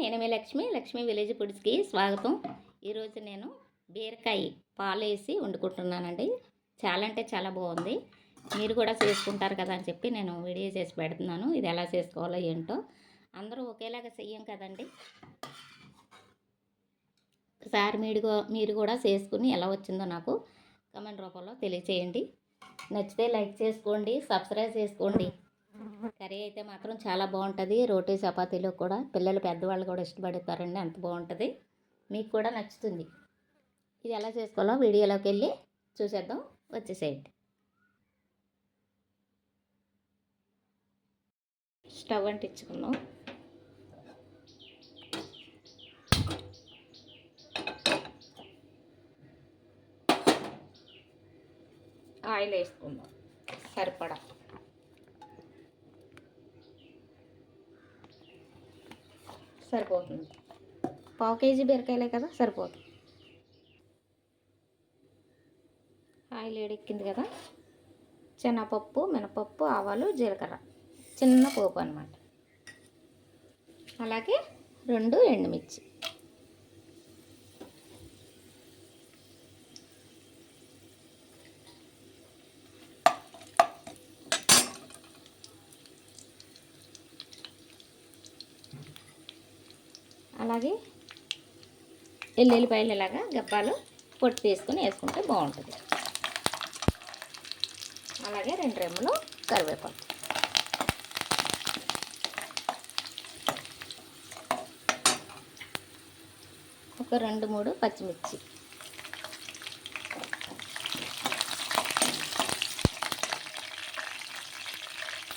నేను మీ లక్ష్మి లక్ష్మి విలేజ్ ఫుడ్స్కి స్వాగతం. ఈరోజు నేను బీరకాయ పాలు వేసి వండుకుంటున్నానండి. చాలా అంటే చాలా బాగుంది. మీరు కూడా చేసుకుంటారు కదా అని చెప్పి నేను వీడియో చేసి పెడుతున్నాను. ఇది ఎలా చేసుకోవాలో ఏంటో. అందరూ ఒకేలాగా చెయ్యం కదండి. ఒకసారి మీరు మీరు కూడా చేసుకుని ఎలా వచ్చిందో నాకు కమెంట్ రూపంలో తెలియచేయండి. నచ్చితే లైక్ చేసుకోండి సబ్స్క్రైబ్ చేసుకోండి. కర్రీ అయితే మాత్రం చాలా బాగుంటుంది. రోటీ చపాతీలో కూడా పిల్లలు పెద్దవాళ్ళు కూడా ఇష్టపడతారండి. అంత బాగుంటుంది. మీకు కూడా నచ్చుతుంది. ఇది ఎలా చేసుకోవాలో వీడియోలోకి వెళ్ళి చూసేద్దాం. వచ్చేసేయండి. స్టవ్ అంటించుకున్నాం ఆయిల్ వేసుకుందాం. సరిపడా. సరిపోతుంది. పావు కేజీ బీరకాయలే కదా సరిపోతుంది. ఆయిల్ వేడెక్కింది కదా శనగపప్పు మినపప్పు ఆవాలు జీలకర్ర. చిన్న పోపు అనమాట అలాగే రెండు ఎండుమిర్చి. అలాగే ఎల్లుల్లిపాయలు ఇలాగా గప్పాలు పొట్టు తీసుకుని వేసుకుంటే బాగుంటుంది. అలాగే రెండు రెమ్మలు కరివేపాకు. ఒక రెండు మూడు పచ్చిమిర్చి.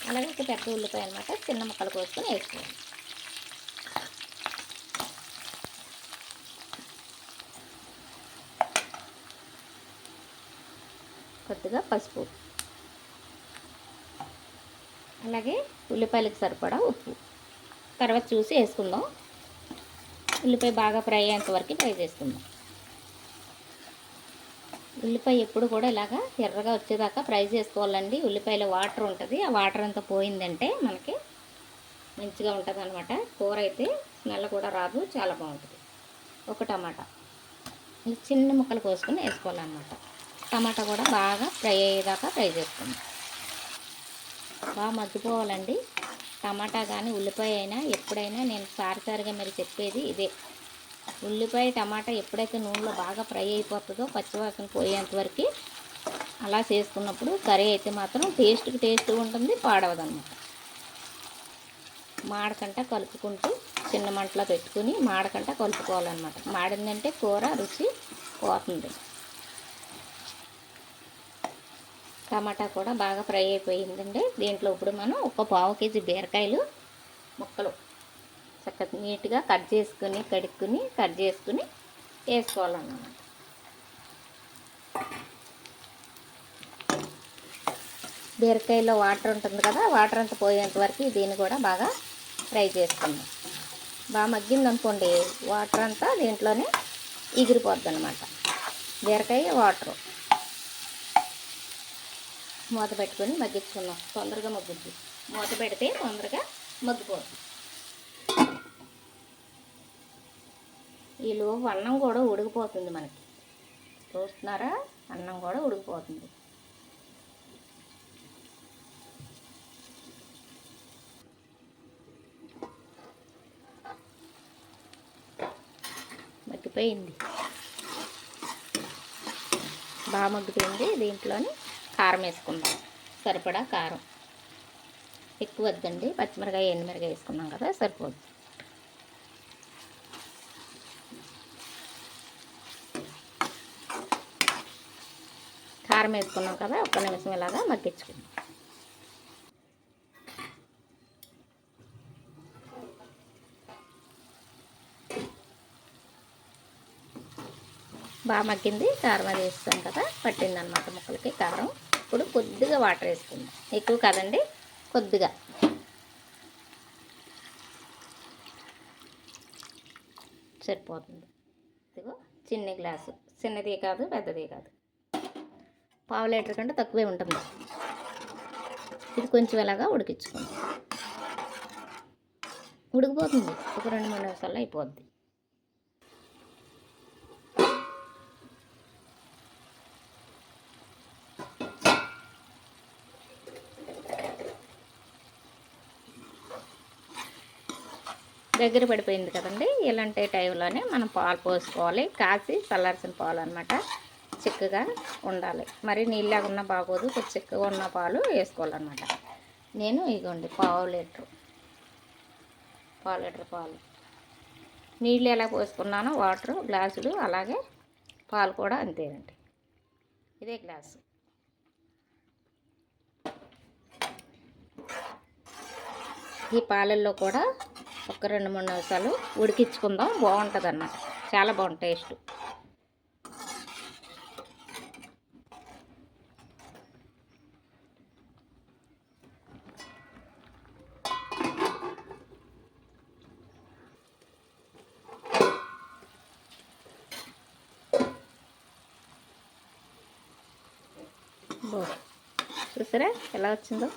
అలాగే ఒక పెద్ద ఉల్లిపాయ అనమాట చిన్న ముక్కలు కోసుకొని వేసుకోవాలి. కొద్దిగా పసుపు. అలాగే ఉల్లిపాయలకు సరిపడా ఉప్పు. తర్వాత చూసి వేసుకుందాం. ఉల్లిపాయ బాగా ఫ్రై అయ్యేంత వరకు ఫ్రై చేసుకుందాం. ఉల్లిపాయ ఎప్పుడు కూడా ఇలాగా ఎర్రగా వచ్చేదాకా ఫ్రై చేసుకోవాలండి. ఉల్లిపాయలో వాటర్ ఉంటుంది. ఆ వాటర్ అంతా పోయిందంటే మనకి మంచిగా ఉంటుంది అనమాట కూర అయితే స్మెల్ కూడా రాదు చాలా బాగుంటుంది. ఒక టమాటా. చిన్న ముక్కలు కోసుకొని వేసుకోవాలన్నమాట. టమాటా కూడా బాగా ఫ్రై అయ్యేదాకా ఫ్రై చేసుకుందాం. బాగా మగ్గిపోవాలండి. టమాటా కానీ ఉల్లిపాయ అయినా ఎప్పుడైనా నేను సారిసారిగా మీరు చెప్పేది ఇదే. ఉల్లిపాయ టమాటా ఎప్పుడైతే నూనెలో బాగా ఫ్రై అయిపోతుందో పచ్చివాసన పోయేంత వరకు అలా చేసుకున్నప్పుడు కర్రీ అయితే మాత్రం టేస్ట్కి టేస్ట్గా ఉంటుంది పాడవదన్నమాట మాడకంట కలుపుకుంటూ చిన్న మంటలో పెట్టుకుని మాడకంట కలుపుకోవాలన్నమాట మాడిందంటే కూర రుచి పోతుంది. టమాటా కూడా బాగా ఫ్రై అయిపోయిందండి. దీంట్లో ఇప్పుడు మనం ఒక పావు కేజీ బీరకాయలు ముక్కలు చక్కగా నీట్గా కట్ చేసుకుని కడుక్కుని కట్ చేసుకుని వేసుకోవాలన్నమాట. బీరకాయలో వాటర్ ఉంటుంది కదా వాటర్ అంతా పోయేంత వరకు దీన్ని కూడా బాగా ఫ్రై చేసుకుందాం. బాగా మగ్గింది అనుకోండి వాటర్ అంతా దీంట్లోనే ఎగిరిపోద్ది అనమాట బీరకాయ వాటరు. మూత పెట్టుకొని మగ్గించుకుందాం. తొందరగా మగ్గుద్ది. మూత పెడితే తొందరగా మగ్గిపోతుంది ఈలో అన్నం కూడా ఉడికిపోతుంది మనకి. చూస్తున్నారా? అన్నం కూడా ఉడికిపోతుంది. మగ్గిపోయింది. బాగా మగ్గిపోయింది దీంట్లోని. కారం వేసుకుందాం. సరిపడా కారం. ఎక్కువ వద్దండి. పచ్చిమిరకాయ ఎండుమిరకాయ వేసుకున్నాం కదా సరిపోద్ది కారం వేసుకున్నాం కదా ఒక్క నిమిషం ఇలాగా మగ్గించుకుందాం. బాగా మగ్గింది. కారం అది వేస్తాం కదా పట్టిందనమాట ముక్కలకి కారం. ఇప్పుడు కొద్దిగా వాటర్ వేసుకుందాం. ఎక్కువ కాదండి కొద్దిగా. సరిపోతుంది. ఇదిగో చిన్న గ్లాసు. చిన్నది కాదు పెద్దది కాదు. పావు లీటర్ కంటే తక్కువే ఉంటుంది. ఇది కొంచెం ఇలాగా ఉడికించుకుందాం ఉడికిపోతుంది. ఒక రెండు మూడు నిమిషాల్లో అయిపోద్ది. దగ్గర పడిపోయింది కదండి. ఇలాంటి టైంలోనే మనం పాలు పోసుకోవాలి. కాసి చల్లార్చిన పాలు అనమాట చిక్కగా ఉండాలి. మరి నీళ్ళగా ఉన్న బాగోదు. కొంచెం చిక్కగా ఉన్న పాలు వేసుకోవాలన్నమాట. నేను ఇగోండి పావు లీటరు పావు లీటర్ పాలు. నీళ్ళు ఎలా పోసుకున్నానో వాటర్ గ్లాసులు అలాగే పాలు కూడా అంతేనండి. ఇదే గ్లాసు. ఈ పాలల్లో కూడా ఒక రెండు మూడు నిమిషాలు ఉడికించుకుందాం. బాగుంటుంది అన్నమాట చాలా బాగుంటుంది టేస్ట్. చూసారా ఎలా వచ్చిందో?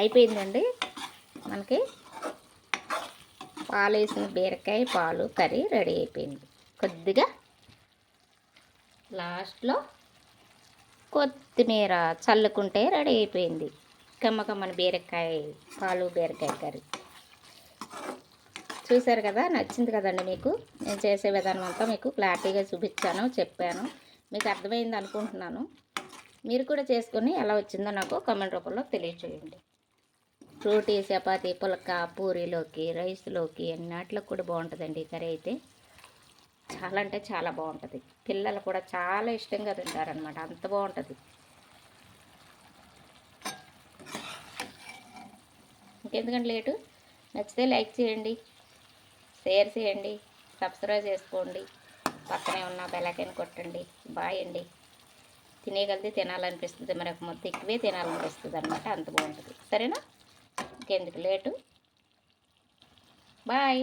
అయిపోయిందండి మనకి. పాలు వేసిన బీరకాయ పాలు కర్రీ రెడీ అయిపోయింది. కొద్దిగా లాస్ట్లో కొత్తిమీర చల్లుకుంటే రెడీ అయిపోయింది. కమ్మ కమ్మని బీరకాయ పాలు బీరకాయ కర్రీ. చూశారు కదా? నచ్చింది కదండి మీకు? నేను చేసే విధానం అంతా మీకు క్లారిటీగా చూపించాను చెప్పాను. మీకు అర్థమైంది అనుకుంటున్నాను. మీరు కూడా చేసుకొని ఎలా వచ్చిందో నాకు కామెంట్ రూపంలో తెలియచేయండి. రోటీ చపాతీ పులక పూరీలోకి రైస్లోకి అన్నిటిలో కూడా బాగుంటుందండి ఈ కర్రీ అయితే. చాలా అంటే చాలా బాగుంటుంది. పిల్లలు కూడా చాలా ఇష్టంగా తింటారనమాట అంత బాగుంటుంది. ఇంకెందుకంటే లేటు? నచ్చితే లైక్ చేయండి షేర్ చేయండి సబ్స్క్రైబ్ చేసుకోండి పక్కనే ఉన్న బెల్లైకన్ కొట్టండి. బాయ్ అండి. తినేగలితే తినాలనిపిస్తుంది. మరి ఒక మొత్తం ఎక్కువే తినాలనిపిస్తుంది అనమాట అంత బాగుంటుంది. సరేనా? ఇంకెందుకు లేటు. బాయ్.